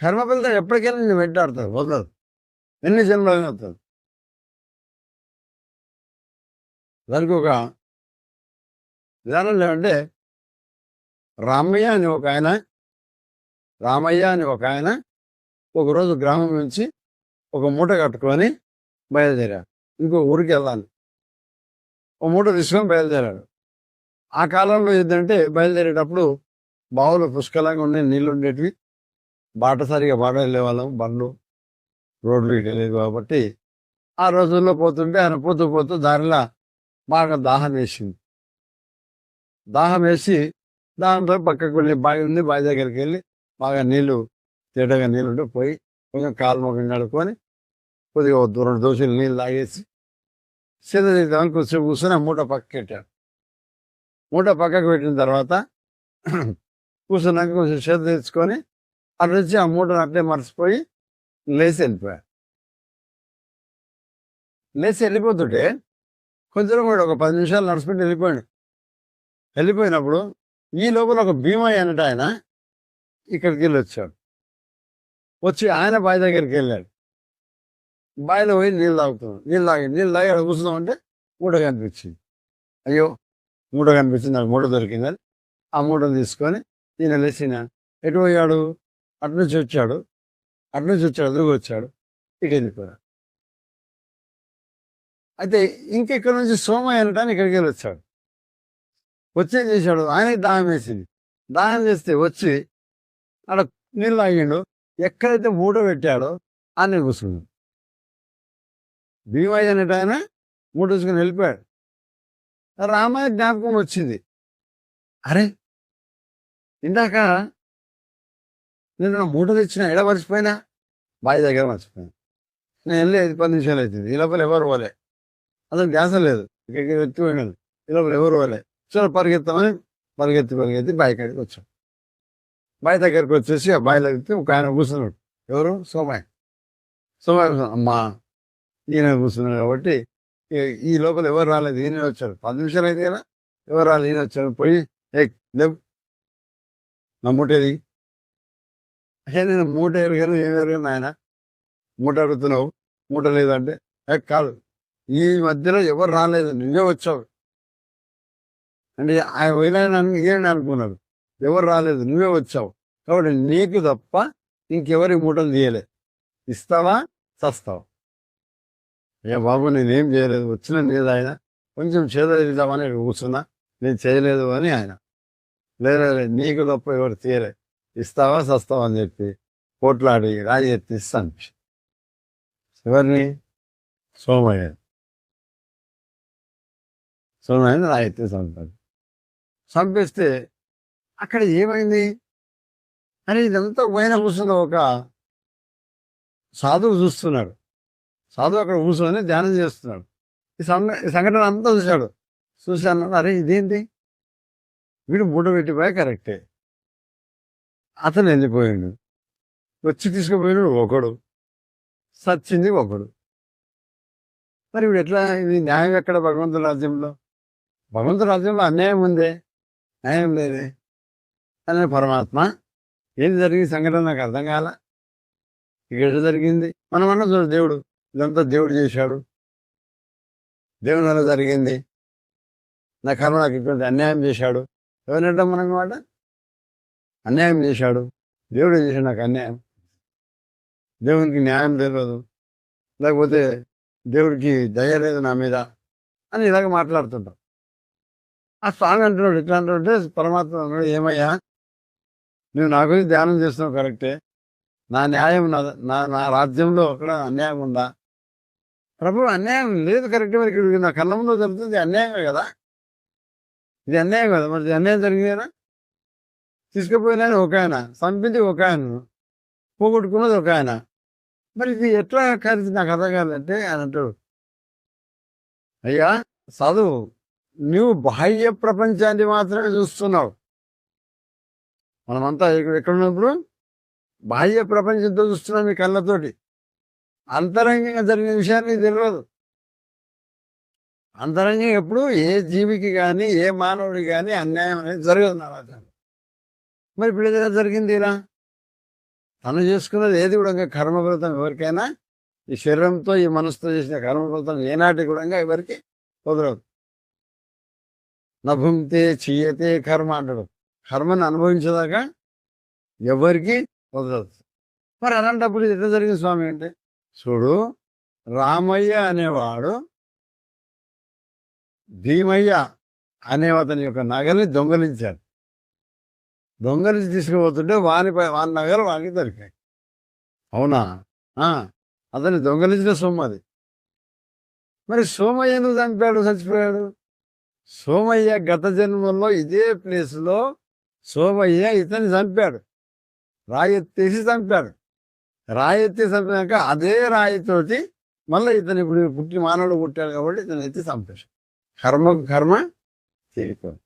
కర్మ ఫలితం ఎప్పటికైనా నేను వెంటాడుతాను వదలదు. ఎన్ని జన్మలు అవుతుంది దానికి ఒక విధానం ఏమంటే రామయ్య అని ఒక ఆయన రామయ్య అని ఒక ఆయన ఒకరోజు గ్రామం నుంచి ఒక మూట కట్టుకొని బయలుదేరాడు. ఇంకో ఊరికి వెళ్ళాలి. ఒక మూట తీసుకొని బయలుదేరాడు. ఆ కాలంలో ఏంటంటే బయలుదేరేటప్పుడు బావులు పుష్కలంగా ఉండే నీళ్ళు ఉండేటివి. బాట సరిగా బాట వెళ్ళేవాళ్ళం బండ్లు రోడ్లు ఇటు కాబట్టి. ఆ రోజుల్లో పోతుంటే ఆయన పోతూ పోతూ దానిలో బాగా దాహం వేసింది. దాహం వేసి దాంతో పక్కకు వెళ్ళి బావి ఉంది బావి దగ్గరికి వెళ్ళి బాగా నీళ్ళు తేటగా నీళ్ళు పోయి కొంచెం కాలు ముఖం కడుక్కొని కొద్దిగా ఒక దూరం దోశలు నీళ్ళు తాగేసి సీత తీద్దామని కొంచెం కూర్చొని మూట పక్కకి పెట్టాడు. మూట పక్కకు పెట్టిన తర్వాత కూర్చున్నాక కొంచెం చేత తెచ్చుకొని అటు నుంచి ఆ మూటను అట్లే మర్చిపోయి లేచి వెళ్ళిపోయాడు లేచి వెళ్ళిపోతుంటే కొంచెం కూడా ఒక పది నిమిషాలు నడుచుకుంటూ వెళ్ళిపోయాడు. వెళ్ళిపోయినప్పుడు ఈ లోపల ఒక భీమయ్య అన్నట్టు ఆయన ఇక్కడికి వెళ్ళి వచ్చాడు. వచ్చి ఆయన బావి దగ్గరికి వెళ్ళాడు. బావిలో పోయి నీళ్ళు తాగుతున్నాడు. నీళ్ళు తాగి నీళ్ళు తాగి అక్కడ కూర్చున్నామంటే మూట కనిపించింది. అయ్యో మూట కనిపించింది నాకు మూట దొరికిందని ఆ మూటను తీసుకొని నేను లేచిన ఎటు పోయాడు? అటు నుంచి వచ్చాడు అటు నుంచి వచ్చాడు. ఎదురుగా వచ్చాడు ఇటు వెళ్ళిపోయాడు. అయితే ఇంకెక్కడి నుంచి సోమయ్య అనటానికి ఇక్కడికి వెళ్ళి వచ్చాడు. వచ్చేది చేశాడు? ఆయనకి దాహం వేసింది. దాహం చేస్తే వచ్చి అక్కడ నీళ్ళు ఆగిండు ఎక్కడైతే మూట పెట్టాడో ఆయన కూర్చున్నాడు. భీమయ్య అనేట ఆయన మూట వేసుకుని వెళ్ళిపోయాడు. రామాయ జ్ఞాపకం వచ్చింది. అరే ఇందాక నేను నా మూట తెచ్చిన ఎడ మర్చిపోయినా? బావి దగ్గర మర్చిపోయినా. నేను వెళ్ళి ఐదు పది నిమిషాలు అవుతుంది ఈ లోపల ఎవరు పోలే. అసలు ధ్యాసం లేదు. ఇక్కడికి ఎత్తిపోయినాడు ఈ లోపల ఎవరు పోలే. సరే పరిగెత్తామని పరిగెత్తి పరిగెత్తి బావి కాడికి వచ్చాం. బావి దగ్గరికి వచ్చేసి ఆ బావి దగ్గరికి ఒక ఆయన కూర్చున్నాడు. ఎవరు? సోమాయ సోమాయ అమ్మా. ఈయన కూర్చున్నాడు కాబట్టి ఈ- లోపల ఎవరు రాలేదు? ఈయన వచ్చారు పది నిమిషాలు అయితే కదా. ఎవరు రాలేదు? ఈయన వచ్చారు పోయి ఏ లేవు. నా అయ్యా నేను మూట ఎరగాను ఏం ఎరగాను ఆయన మూట అడుగుతున్నావు? మూట లేదంటే? కాదు. ఈ మధ్యలో ఎవరు రాలేదు. నువ్వే వచ్చావు. అంటే ఆయన పోయినా ఏం అనుకున్నారు. ఎవరు రాలేదు. నువ్వే వచ్చావు. కాబట్టి నీకు తప్ప ఇంకెవరి మూటలు తీయలే. ఇస్తావా? చస్తావా. ఏ బాబు నేనేం చేయలేదు. వచ్చిన లేదు ఆయన. కొంచెం చేదరిద్దామని కూర్చున్నా. నేను చేయలేదు అని ఆయన. లేదు, నీకు తప్ప ఎవరు తీయలే. ఇస్తావా సస్తావా అని చెప్పి కోట్లాడి రాజు ఎత్తి ఇస్తాను ఎవరిని? సోమయ్య. సోమయ్యని రాజు ఎత్తి చంపాడు చంపిస్తే అక్కడ ఏమైంది? అని ఇదంతా పోయిన కూర్చున్న ఒక సాధువు చూస్తున్నాడు. సాధువు అక్కడ కూర్చొని ధ్యానం చేస్తున్నాడు. ఈ సంఘ ఈ సంఘటన అంతా చూశాడు. చూశాను అరే ఇదేంటి? వీడు మూడబెట్టిపోయా కరెక్టే. అతను వెళ్ళిపోయాడు. వచ్చి తీసుకుపోయినాడు ఒకడు. సచ్చింది ఒకడు. మరి ఇప్పుడు ఎట్లా ఇది న్యాయం ఎక్కడ భగవంతుడి రాజ్యంలో? భగవంతుడి రాజ్యంలో అన్యాయం ఉందే? న్యాయం లేదే? అని పరమాత్మ ఏం జరిగింది? సంఘటన నాకు అర్థం కాల. ఇక్కడ జరిగింది? మనం అన్న చూడు దేవుడు ఇదంతా దేవుడు చేశాడు. దేవుని వల్ల జరిగింది. నా కర్మ నాకు ఇటువంటి అన్యాయం చేశాడు. ఎవరంటాం మనం మాట అన్యాయం చేశాడు. దేవుడు చేశాడు? నాకు అన్యాయం. దేవునికి న్యాయం తెలియదు లేకపోతే దేవుడికి దయ లేదు నా మీద అని ఇలాగ మాట్లాడుతుంటాం. ఆ స్వామి అంటున్నాడు ఎట్లా అంటుంటే పరమాత్మ అన్నాడు ఏమయ్యా? నువ్వు నా గురించి ధ్యానం చేస్తున్నావు కరెక్టే. నా న్యాయం నా నా నా రాజ్యంలో అక్కడ అన్యాయం ఉందా? ప్రభు అన్యాయం లేదు కరెక్ట్ మరి. ఇక్కడ నా కళ్ళ ముందు జరుగుతుంది అన్యాయమే కదా. ఇది అన్యాయం కదా మరి. అన్యాయం జరిగిందేనా? తీసుకుపోయినా ఒక ఆయన చంపింది ఒక ఆయన పోగొట్టుకున్నది ఒక ఆయన. మరి ఇది ఎట్లా కలిసి నాకు అర్థం కాదంటే ఆయన అంటాడు అయ్యా చదువు నువ్వు బాహ్య ప్రపంచాన్ని మాత్రమే చూస్తున్నావు. మనమంతా ఇక్కడ ఎక్కడ ఉన్నప్పుడు బాహ్య ప్రపంచంతో చూస్తున్నాం మీ కళ్ళతోటి. అంతరంగంగా జరిగిన విషయాన్ని తెలియదు. అంతరంగం ఎప్పుడు ఏ జీవికి కానీ ఏ మానవుడికి కానీ అన్యాయం అనేది జరగదు నా మరి ఇప్పుడు ఏదైనా జరిగింది ఇలా? తను చేసుకున్నది ఏది కూడా కర్మఫలితం ఎవరికైనా ఈ శరీరంతో ఈ మనసుతో చేసిన కర్మఫలితం ఏనాటి కూడా ఎవరికి కుదరదు. నభుంతే చీయతే కర్మ అంటాడు. కర్మను అనుభవించేదాకా ఎవరికి కుదరదు. మరి అలాంటప్పుడు ఇది ఎట్లా జరిగింది స్వామి అంటే చూడు రామయ్య అనేవాడు భీమయ్య అనే అతని యొక్క నగల్ని దొంగలించాడు. దొంగలించి తీసుకుపోతుంటే వాని వాని నగలు వానికి దొరికాయి. అవునా? అతని అతన్ని దొంగలించిన సొమ్ము అది. మరి సోమయ్య ఎందుకు చంపాడు చచ్చిపోయాడు? సోమయ్య గత జన్మలో ఇదే ప్లేస్లో సోమయ్య ఇతన్ని చంపాడు. రాయెత్తేసి చంపాడు. రాయెత్తి చంపినాక అదే రాయితోటి మళ్ళీ ఇతను ఇప్పుడు పుట్టి మానవుడు పుట్టాడు కాబట్టి ఇతను ఎత్తి చంపేశాడు కర్మకు కర్మ చేయకూడదు